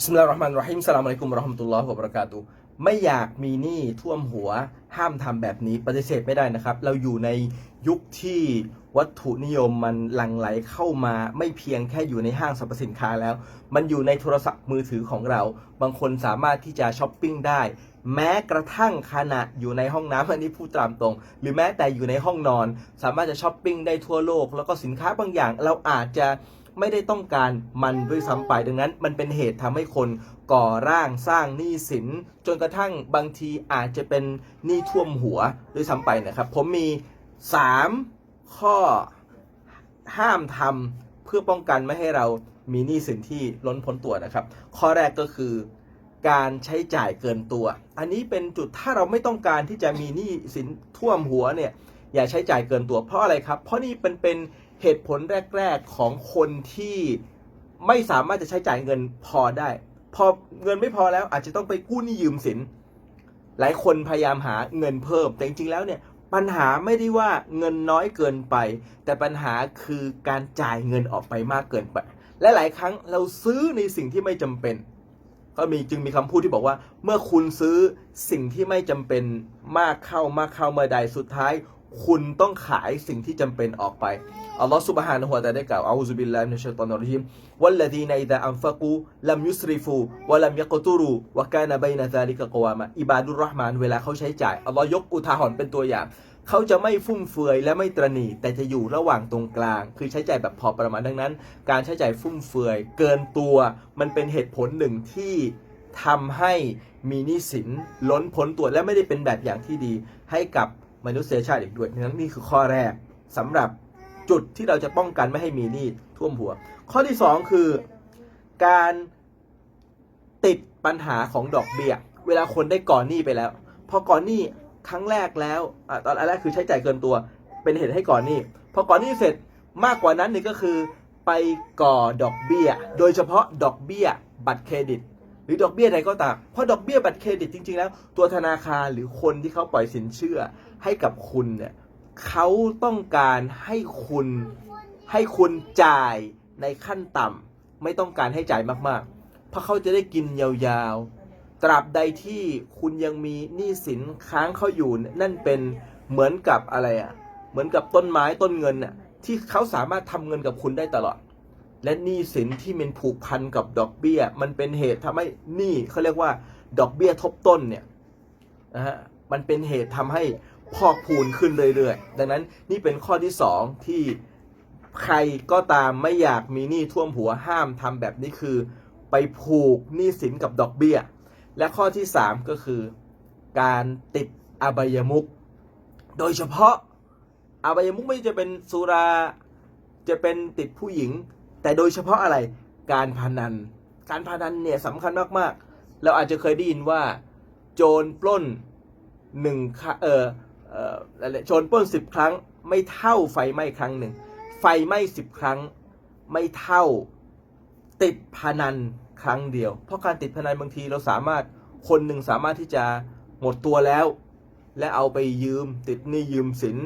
บิสมิลลาฮิรเราะห์มานิรเราะฮีมสลามอะลัยกุมเราะห์มะตุลลอฮ์วะบะเราะกาตุไม่อยากมีหนี้ท่วมหัวห้ามทำแบบนี้ปฏิเสธไม่ได้นะครับ เราอยู่ในยุคที่วัตถุนิยมมันหลั่งไหลเข้ามาไม่เพียงแค่อยู่ในห้างสรรพสินค้าแล้ว มันอยู่ในโทรศัพท์มือถือของเรา บางคนสามารถที่จะช้อปปิ้งได้ แม้กระทั่งขณะอยู่ในห้องน้ำอันนี้พูดตามตรง หรือแม้แต่อยู่ในห้องนอน สามารถจะช้อปปิ้งได้ทั่วโลก แล้วก็สินค้าบางอย่างเราอาจจะ ไม่ได้ต้องการมันด้วยซ้ำไปดังนั้น มันเป็นเหตุทำให้คนก่อร่างสร้างหนี้สิน จนกระทั่งบางทีอาจจะเป็นหนี้ท่วมหัวด้วยซ้ำไปนะครับ ผมมี 3 ข้อห้ามทำเพื่อป้องกันไม่ให้เรามีหนี้สินที่ล้นพ้นตัวนะครับ ข้อแรกก็คือการใช้จ่ายเกินตัว อันนี้เป็นจุดถ้าเราไม่ต้องการที่จะมีหนี้สินท่วมหัวเนี่ยอย่าใช้จ่ายเกินตัวเพราะอะไรครับ เพราะนี่เป็นเป็น เหตุผลแรก ๆของคนที่ไม่สามารถจะใช้จ่ายเงินพอได้ พอเงินไม่พอแล้วอาจจะต้องไปกู้หนี้ยืมสิน หลายคนพยายามหาเงินเพิ่ม แต่จริงๆแล้วเนี่ยปัญหาไม่ได้ว่าเงินน้อยเกินไป แต่ปัญหาคือการจ่ายเงินออกไปมากเกินไป และหลายครั้งเราซื้อในสิ่งที่ไม่จำเป็น ก็มีจึงมีคำพูดที่บอกว่า เมื่อคุณซื้อสิ่งที่ไม่จำเป็นมากเข้ามากเข้าเมื่อใดสุดท้าย คุณต้องขายสิ่งที่จำเป็นออกไป อัลลอฮฺสุบฮานะฮูวะตะอาได้กล่าวอาอูซุบิลลาฮิมินชัยฏอนิรเราะญีมวัลลดีนอิซาอันฟะกูลัมยุสริฟูวะลัมยะกตุรูวะกานะบัยนะซาลิกะกวามะอิบาดุรราะห์มานเวลาเขาใช้จ่าย อัลลอฮ์ยกอุทาหรณ์เป็นตัวอย่าง เขาจะไม่ฟุ่มเฟือยและไม่ตรณีแต่จะอยู่ระหว่างตรงกลาง คือใช้จ่ายแบบพอประมาณดังนั้น การใช้จ่ายฟุ่มเฟือย เกินตัว มันเป็นเหตุผลหนึ่งที่ทำให้มีนี้สินล้นพ้นตัวและไม่ได้เป็นแบบอย่างที่ดีให้กับ มนุษยชาติอีกด้วยนั้นนี่คือข้อแรกสำหรับจุดที่เราจะป้องกันไม่ให้มีหนี้ท่วมหัว ข้อที่สองคือการติดปัญหาของดอกเบี้ย เวลาคนได้ก่อนหนี้ไปแล้ว พอก่อนหนี้ครั้งแรกแล้วอตอนแรกคือใช้จ่ายเกินตัว เป็นเหตุให้ก่อนหนี้พอก่อนหนี้เสร็จมากกว่านั้นนี่ก็คือไปก่อดอกเบี้ย โดยเฉพาะดอกเบี้ยบัตรเครดิต หรือดอกเบี้ยใดก็ตามเพราะดอกเบี้ยบัตรเครดิตจริง ๆ แล้ว ตัวธนาคารหรือคนที่เขาปล่อยสินเชื่อ ให้กับคุณเนี่ยเขาต้องการให้คุณให้คุณจ่ายในขั้นต่ำไม่ต้องการให้จ่ายมากๆ เพราะเขาจะได้กินยาวๆ ตราบใดที่คุณยังมีหนี้สินค้างเขาอยู่นั่นเป็นเหมือนกับอะไรอะ่ะเหมือนกับต้นไม้ต้นเงินน่ะที่เขาสามารถทำเงินกับคุณได้ตลอด และหนี้สินที่มันผูกพันกับดอกเบี้ย มันเป็นเหตุทำให้หนี้เขาเรียกว่า ดอกเบี้ยทบต้นเนี่ยนะฮะมันเป็นเหตุทำให้ พอกพูนขึ้นเรื่อยๆ ดังนั้นนี่เป็นข้อที่สองที่ใครก็ตามไม่อยากมีหนี้ท่วมหัวห้ามทำแบบนี้คือ ไปผูกหนี้สินกับดอกเบี้ย และข้อที่สามก็คือ การติดอบายมุกโดยเฉพาะอบายมุกไม่จะเป็นสุราจะเป็นติดผู้หญิง แต่โดยเฉพาะอะไรการพนัน การพนันเนี่ยสำคัญมากๆ เราอาจจะเคยได้ยินว่า โจรปล้นหนึ่งครั้งเออ เอออะไรโจรปล้นสิบครั้ง ไม่เท่าไฟไหม้ครั้งหนึ่ง ไฟไหม้สิบครั้ง ไม่เท่าติดพนันครั้งเดียว เพราะการติดพนันบางทีเราสามารถคนหนึ่งสามารถที่จะหมดตัวแล้ว และเอาไปยืมติดหนี้ยืมสิน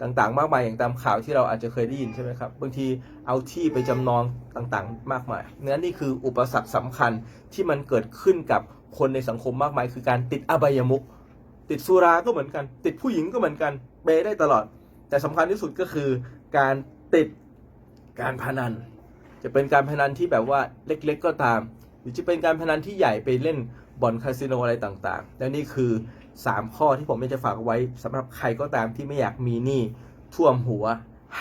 ต่างๆ มากมายอย่างตามข่าวที่เราอาจจะเคยได้ยินใช่ไหมครับบางทีเอาที่ไปจำนองต่างๆ มากมายเนื้อนี่คืออุปสรรคสำคัญที่มันเกิดขึ้นกับคนในสังคมมากมาย คือการติดอบายมุก ติดสุราก็เหมือนกัน ติดผู้หญิงก็เหมือนกันเบได้ตลอด แต่สำคัญที่สุดก็คือการติดการพนัน จะเป็นการพนันที่แบบว่าเล็กๆก็ตาม หรือจะเป็นการพนันที่ใหญ่ไปเล่นบ่อนคาสิโนอะไรต่างๆ และนี่คือ 3 ข้อที่ผมอยากจะฝากไว้สำหรับใครก็ตามที่ไม่อยากมีหนี้ท่วมหัว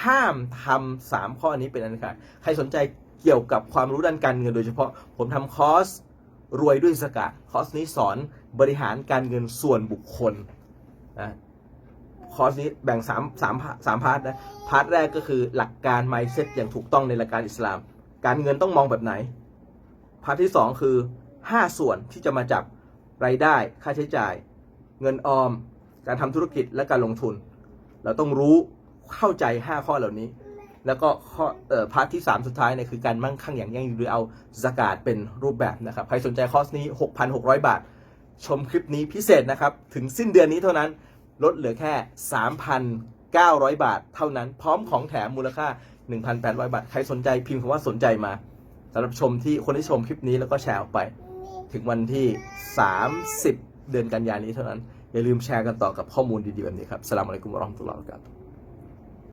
ห้ามทำสามข้อนี้เป็นอันขาดใครสนใจเกี่ยวกับความรู้ด้านการเงินโดยเฉพาะผมทำคอร์ส รวยด้วยสกาดคอร์สนี้สอนบริหารการเงินส่วนบุคคลนะคอร์สนี้แบ่ง3 3 3พาร์ทนะพาร์ทแรกก็คือหลักการ mindset อย่างถูกต้องในหลักการอิสลาม การเงินต้องมองแบบไหน พาร์ทที่2คือ5ส่วนที่จะมาจับรายได้ ค่าใช้จ่าย เงินออม การทำธุรกิจและการลงทุน เราต้องรู้เข้าใจ5ข้อเหล่านี้ แล้วก็ข้อพาร์ทที่ 3 สุดท้ายเนี่ยคือการมั่งคั่งอย่างยั่งยืนหรือเอาสกาดเป็นรูปแบบนะครับ ใครสนใจคอร์สนี้ 6,600 บาท ชมคลิปนี้พิเศษนะครับ ถึงสิ้นเดือนนี้เท่านั้นลดเหลือแค่ 3,900 บาทเท่านั้น พร้อมของแถมมูลค่า 1,800 บาท ใครสนใจพิมพ์คำว่าสนใจมาสำหรับชมที่คนที่ชมคลิปนี้แล้วก็แชร์ออกไป ถึงวันที่ 30 เดือนกันยายนนี้เท่านั้น อย่าลืมแชร์กันต่อกับข้อมูลดีๆแบบนี้ครับสลามอะลัยกุมราะห์มตุลลอฮ์วะบ